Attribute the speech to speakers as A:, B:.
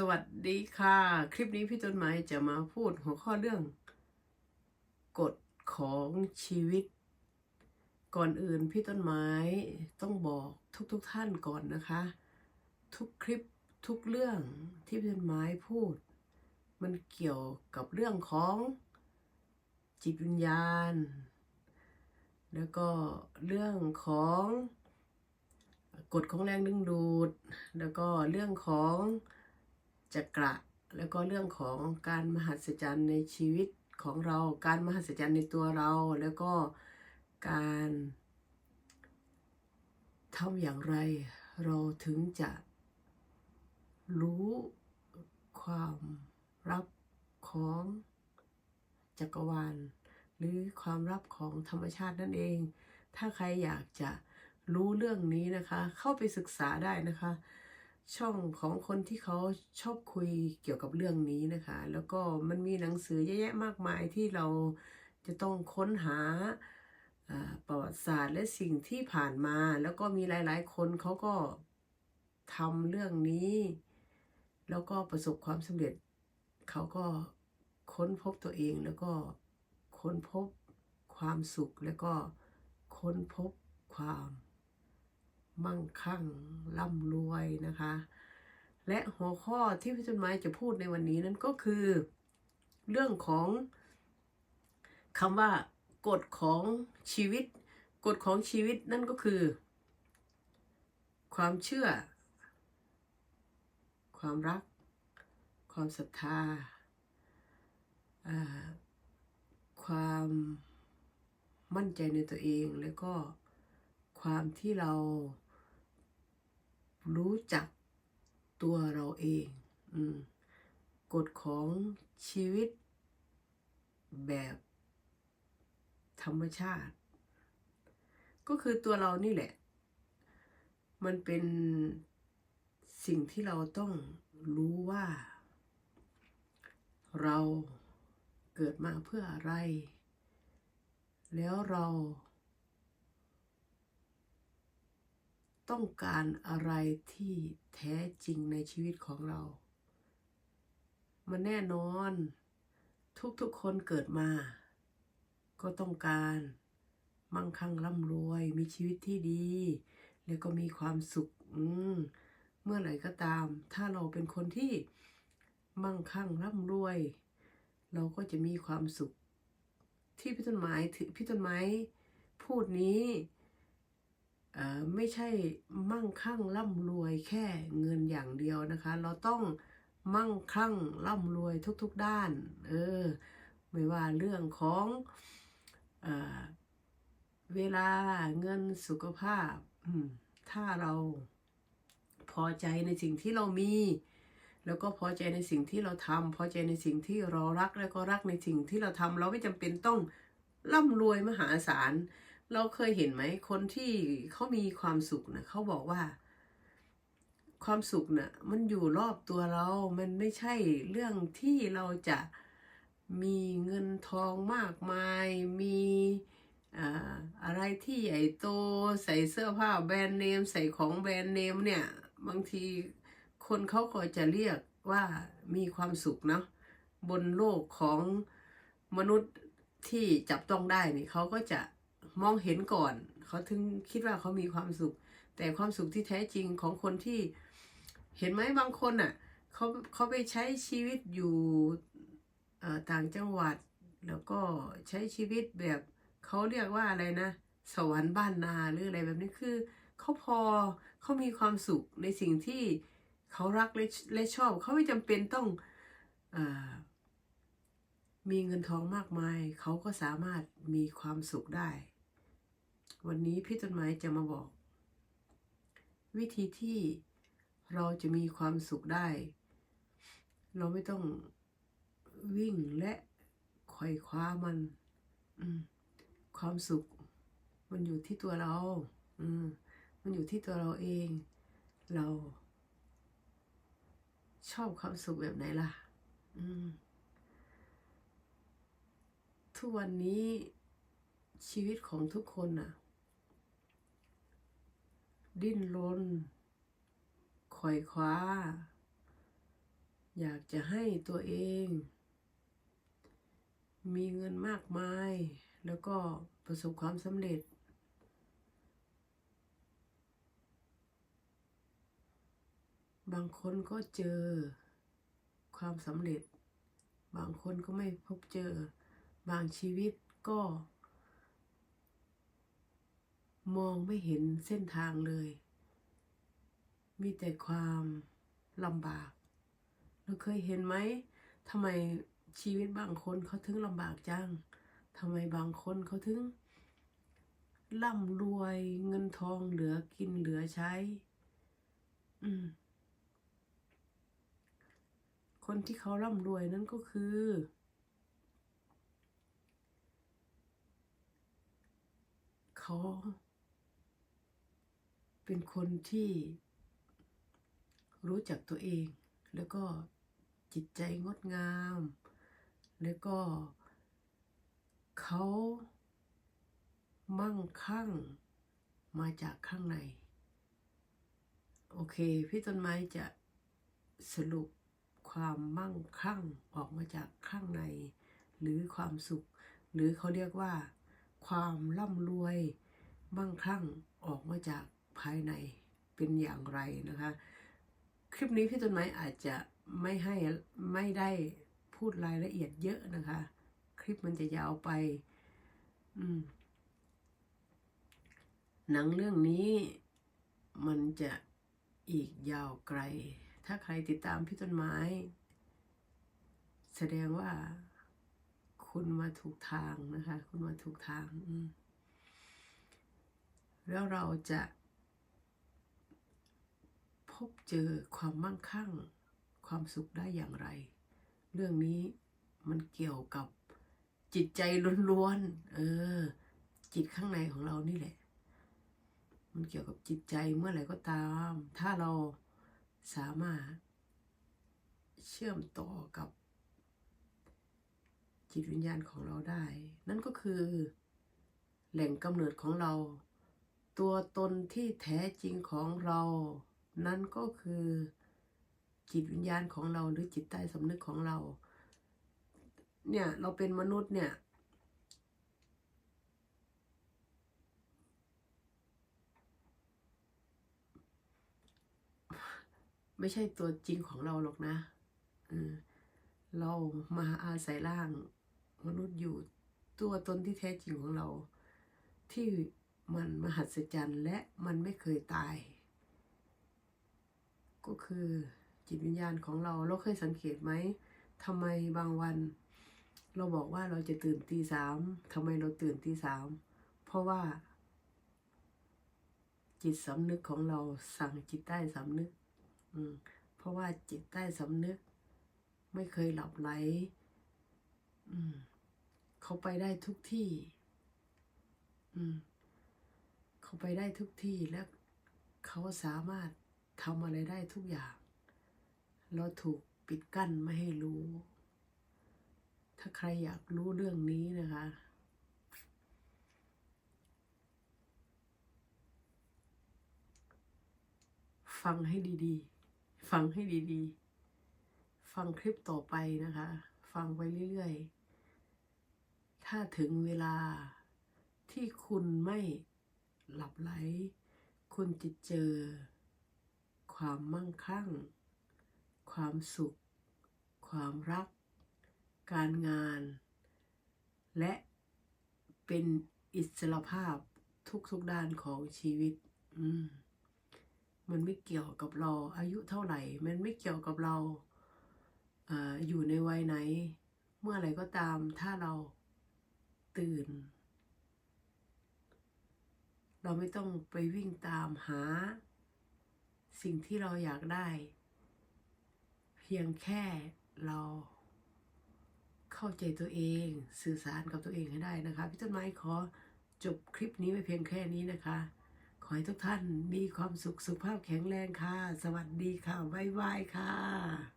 A: สวัสดีค่ะ คลิปนี้พี่ต้นไม้จะมาพูดหัวข้อเรื่อง กฎของชีวิต ก่อนอื่นพี่ต้นไม้ต้องบอกทุกๆทท่านก่อนนะคะ ทุกคลิปทุกเรื่องที่พี่ต้นไม้พูด มันเกี่ยวกับเรื่องของจิตวิญญาณ แล้วก็เรื่องของกฎของแรงดึงดูด แล้วก็เรื่องของ จักระแล้วก็เรื่องของการมหัศจรรย์ในชีวิตของเรา การมหัศจรรย์ในตัวเรา แล้วก็การทำอย่างไรเราถึงจะรู้ความรับของจักรวาล หรือความรับของธรรมชาตินั่นเอง ถ้าใครอยากจะรู้เรื่องนี้นะคะ เข้าไปศึกษาได้นะคะ ช่องของคนที่เขาชอบคุยเกี่ยวกับเรื่องนี้นะคะ แล้วก็มันมีหนังสือเยอะแยะมากมายที่เราจะต้องค้นหาประวัติศาสตร์และสิ่งที่ผ่านมา แล้วก็มีหลาย ๆ คนเขาก็ทำเรื่องนี้ แล้วก็ประสบความสำเร็จ เขาก็ค้นพบตัวเองแล้วก็ค้นพบความสุขแล้วก็ค้นพบความ มั่งคั่งร่ำรวยนะคะ และหัวข้อที่พี่ต้นไม้จะพูดในวันนี้นั้นก็คือ เรื่องของคำว่ากฎของชีวิต กฎของชีวิตนั่นก็คือ ความเชื่อ ความรัก ความศรัทธาอ่าความมั่นใจในตัวเองแล้วก็ความที่เรา รู้จักตัวเราเองอกฎของชีวิตแบบธรรมชาติ ก็คือตัวเรานี่แหละ มันเป็นสิ่งที่เราต้องรู้ว่า เราเกิดมาเพื่ออะไร แล้วเรา ต้องการอะไรที่แท้จริงในชีวิตของเรา มันแน่นอนทุกๆคนเกิดมา ก็ต้องการมั่งคั่งร่ำรวย มีชีวิตที่ดี แล้วก็มีความสุขอืเมื่อไหร่ก็ตาม ถ้าเราเป็นคนที่มั่งคั่งร่ำรวย เราก็จะมีความสุข ที่พี่ต้นไม้ถือพี่ต้นไม้พูดนี้ ไม่ใช่มั่งคั่งร่ำรวยแค่เงินอย่างเดียวนะคะ เราต้องมั่งคั่งร่ำรวยทุกๆด้าน เออ ไม่ว่าเรื่องของเออเวลาเงินสุขภาพ ถ้าเราพอใจในสิ่งที่เรามี แล้วก็พอใจในสิ่งที่เราทำพอใจในสิ่งที่เรารักแล้วก็รักในสิ่งที่เราทำเราไม่จำเป็นต้องร่ำรวยมหาศาล เราเคยเห็นไหมคนที่เขามีความสุขนะเขาบอกว่า ความสุขน่ะมันอยู่รอบตัวเรา มันไม่ใช่เรื่องที่เราจะมีเงินทองมากมาย มีอ่าอะไรที่ใหญ่โตใส่เสื้อผ้าแบรนด์เนม ใส่ของแบรนด์เนมเนี่ย บางทีคนเขาก็จะเรียกว่ามีความสุขเนาะบนโลกของมนุษย์ที่จับต้องได้นี่เขาก็จะ มองเห็นก่อน เขาถึงคิดว่าเขามีความสุข แต่ความสุขที่แท้จริงของคนที่ เห็นไหมบางคนอะเขาเขาไปใช้ชีวิตอยู่ต่างจังหวัด แล้วก็ใช้ชีวิตแบบเขาเรียกว่าอะไรนะ สวรรค์บ้านนาหรืออะไรแบบนี้คือเขาพอเขามีความสุขในสิ่งที่เขารักและและชอบ เขาไม่จำเป็นต้องอมีเงินทองมากมาย เขาก็สามารถมีความสุขได้ วันนี้พี่ต้นไม้จะมาบอก วิธีที่เราจะมีความสุขได้ เราไม่ต้องวิ่งและไขว่คว้ามันอืความสุข มันอยู่ที่ตัวเรา อืมมันอยู่ที่ตัวเราเอง เรา ชอบความสุขแบบไหนล่ะ อืมทุกวันนี้ชีวิตของทุกคนน่ะ ดิ้นรนไขว่คว้า อยากจะให้ตัวเอง มีเงินมากมาย แล้วก็ประสบความสำเร็จ บางคนก็เจอความสำเร็จ บางคนก็ไม่พบเจอบางชีวิตก็ มองไม่เห็นเส้นทางเลย มีแต่ความลำบาก เราเคยเห็นไหมทำไมชีวิตบางคนเขาถึงลำบากจังทำไมบางคนเขาถึงร่ำรวยเงินทองเหลือกินเหลือใช้ อืม คนที่เขาร่ำรวยนั่นก็คือ เขา เป็นคนที่รู้จักตัวเอง แล้วก็จิตใจงดงาม แล้วก็เขามั่งคั่งมาจากข้างใน โอเค พี่ต้นไม้จะสรุปความมั่งคั่งออกมาจากข้างใน หรือความสุข หรือเขาเรียกว่า ความร่ำรวย มั่งคั่งออกมาจาก ภายในเป็นอย่างไรนะคะ คลิปนี้พี่ต้นไม้อาจจะไม่ให้ไม่ได้พูดรายละเอียดเยอะนะคะ คลิปมันจะยาวไป อืม หนังเรื่องนี้มันจะอีกยาวไกล ถ้าใครติดตามพี่ต้นไม้ แสดงว่าคุณมาถูกทางนะคะ คุณมาถูกทาง แล้วเราจะ พบเจอความมั่งคั่ง ความสุขได้อย่างไร เรื่องนี้มันเกี่ยวกับจิตใจล้วนๆ เออ จิตข้างในของเรานี่แหละ มันเกี่ยวกับจิตใจเมื่อไหร่ก็ตาม ถ้าเราสามารถเชื่อมต่อกับจิตวิญญาณของเราได้ นั่นก็คือ แหล่งกำเนิดของเรา ตัวตนที่แท้จริงของเรา นั่นก็คือจิตวิญญาณของเราหรือจิตใต้สำนึกของเรา เนี่ยเราเป็นมนุษย์เนี่ย ไม่ใช่ตัวจริงของเราหรอกนะเออเรามาอาศัยร่างมนุษย์อยู่ตัวตนที่แท้จริงของเรา ที่มันมหัศจรรย์และมันไม่เคยตาย ก็คือจิตวิญญาณของเราเราเคยสังเกตไหมทำไมบางวัน เราบอกว่าเราจะตื่นตีสามทำไมเราตื่นตีสามเพราะว่า จิตสำนึกของเราสั่งจิตใต้สำนึก อืมเพราะว่าจิตใต้สำนึก ไม่เคยหลับไหลอืมเขาไปได้ทุกที่ อืมเขาไปได้ทุกที่และเขาสามารถ ทำอะไรได้ทุกอย่าง เราถูกปิดกั้นไม่ให้รู้ ถ้าใครอยากรู้เรื่องนี้นะคะ ฟังให้ดีๆ ฟังให้ดีๆ ฟังคลิปต่อไปนะคะ ฟังไปเรื่อยๆ ถ้าถึงเวลาที่คุณไม่หลับไหล คุณจะเจอ ความมั่งคั่ง ความสุข ความรัก การงาน และเป็นอิสรภาพทุกๆด้านของชีวิต อืมมันไม่เกี่ยวกับเราอายุเท่าไหร่ มันไม่เกี่ยวกับเราออยู่ในวัยไหน เมื่อไหร่ก็ตามถ้าเราตื่น เราไม่ต้องไปวิ่งตามหา สิ่งที่เราอยากได้ เพียงแค่เราเข้าใจตัวเองสื่อสารกับตัวเองให้ได้นะคะ พี่ต้นไม้ขอจบคลิปนี้ไว้เพียงแค่นี้นะคะ ขอให้ทุกท่านมีความสุขสุขภาพแข็งแรงค่ะ สวัสดีค่ะบ๊ายบายค่ะ